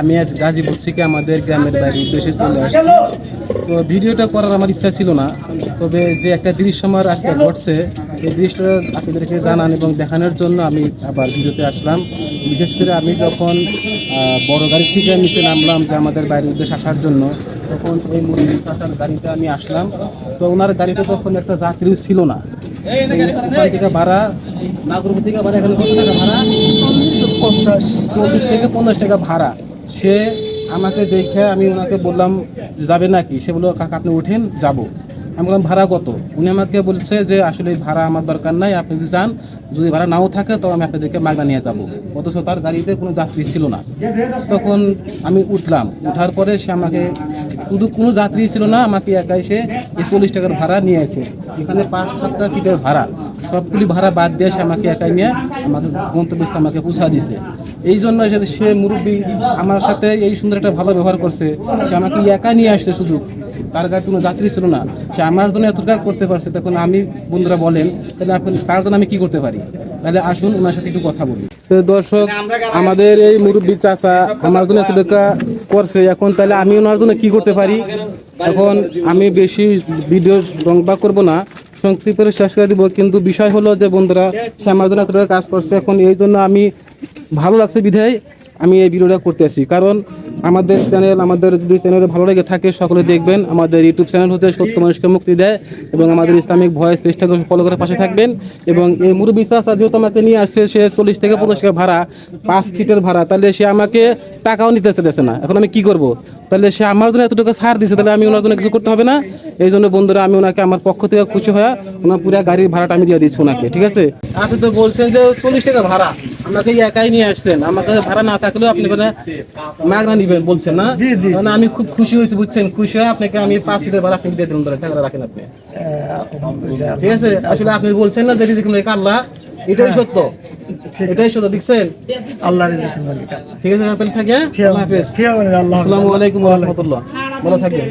আমি আজ গাজীপুর থেকে আমাদের গ্রামের বাড়ির উদ্দেশ্যে চলে আসছি। তো ভিডিওটা করার আমার ইচ্ছা ছিল না তবে যে একটা দৃশ্য আমার আজকে ঘটছে এই দৃশ্যটা আপনাদেরকে জানান এবং দেখানোর জন্য আমি আবার ভিডিওতে আসলাম। বিশেষ করে আমি যখন বড় গাড়ি থেকে নিচে নামলাম যে আমাদের বাড়ির উদ্দেশ্যে আসার জন্য তখন এই মুরগি কাটার গাড়িতে আমি আসলাম। তো ওনার গাড়িতে তখন একটা যাত্রীও ছিল না। ওখান থেকে ভাড়া নাগরপুর থেকে ভাড়া এখানে কত টাকা ভাড়া? পঞ্চাশ। চল্লিশ থেকে পঞ্চাশ টাকা ভাড়া। সে আমাকে দেখে আমি ওনাকে বললাম, যাবে নাকি? সে বলল, কাকা, আপনি উঠেন, যাব। আমি বললাম, ভাড়া কত? উনি আমাকে বলছে যে, আসলে ভাড়া আমার দরকার নাই, আপনি যদি যান, যদি ভাড়া নাও থাকে, তো আমি আপনাদেরকে মাগনা নিয়ে যাব। অথচ তার গাড়িতে কোনো যাত্রী ছিল না। তখন আমি উঠলাম। উঠার পরে সে আমাকে, শুধু কোনো যাত্রী ছিল না, আমাকে একাই সে চল্লিশ টাকার ভাড়া নিয়ে এখানে পাঁচ সাতটা সিটের ভাড়া। সবগুলি ভাড়া বাদ দিয়ে সে আমাকে একাই নিয়ে আমাকে গন্তব্যস্থ আমাকে পৌঁছা দিছে। এই জন্য সে- মুরব্বী আমার সাথে এই সুন্দর একটা ভালো ব্যবহার করছে, সে আমাকে একা নিয়ে আসছে শুধু। তার গাড়ি কোনো যাত্রী ছিল না। সে আমার জন্য এতটা করতে পারছে, তখন আমি বন্ধুরা বলেন, তাহলে আপনি তার জন্য আমি কি করতে পারি? তাহলে আসুন, ওনার সাথে একটু কথা বলি। দর্শক, আমাদের এই মুরব্বী চাচা আমার জন্য এত টাকা করছে। এখন তাহলে আমি ওনার জন্য কি করতে পারি? এখন আমি বেশি ভিডিও রংবা করব না। সংক্ষিপ্ত শেষ করে দিব, কিন্তু বিষয় হলো যে বন্ধুরা সে আমার জন্য এত কাজ করছে এখন, এই জন্য আমি ভালো লাগছে বিধায় আমি এই ভিডিওটা করতে আসি। কারণ আমাদের চ্যানেল আমাদের যদি চ্যানেলে ভালো লেগে থাকে, সকলে দেখবেন, আমাদের ইউটিউব চ্যানেল হতে সত্য মানুষকে মুক্তি দেয় এবং আমাদের ইসলামিক ভয়েস পেজটাকে ফলো করে পাশে থাকবেন এবং এই মুরব্বী চাষা যেহেতু আমাকে নিয়ে আসছে, সে চল্লিশ থেকে পঞ্চাশ টাকা ভাড়া, পাঁচ সিটের ভাড়া। তাহলে সে আমাকে টাকাও নিতে চাইতেছে না। এখন আমি কি করব? তাহলে সে আমার জন্য এত টাকা ছাড় দিছে তাহলে আমি ওনার জন্য কিছু করতে হবে না। এই জন্য বন্ধুরা আমি ওনাকে আমার পক্ষ থেকে খুশি হয়ে ওনার পুরো গাড়ির ভাড়াটা আমি দিয়ে দিচ্ছি ওনাকে ঠিক আছে? আপনি তো বলছেন যে চল্লিশ টাকা ভাড়া। আমাকে একাই নিয়ে আসছেন। আমাকে ভাড়া না থাকলেও আপনি মানে মাগনা নিবেন বলছেন না? জি, জি, মানে আমি খুব খুশি হয়েছি বুঝছেন? খুশি হয়ে আপনাকে আমি পাঁচ সিটের ভাড়া আপনাকে দিয়ে দিলাম। ধরে টাকা রাখেন আপনি। ঠিক আছে? আসলে আপনি বলছেন না যে রিজিক আল্লাহ এটাই সত্য। এটাই সত্য দেখছেন? আল্লাহ ঠিক আছে তাহলে থাকে আল্লাহ হাফেজ। আসসালামু আলাইকুম রহমতুল্লাহ। ভালো থাকবেন।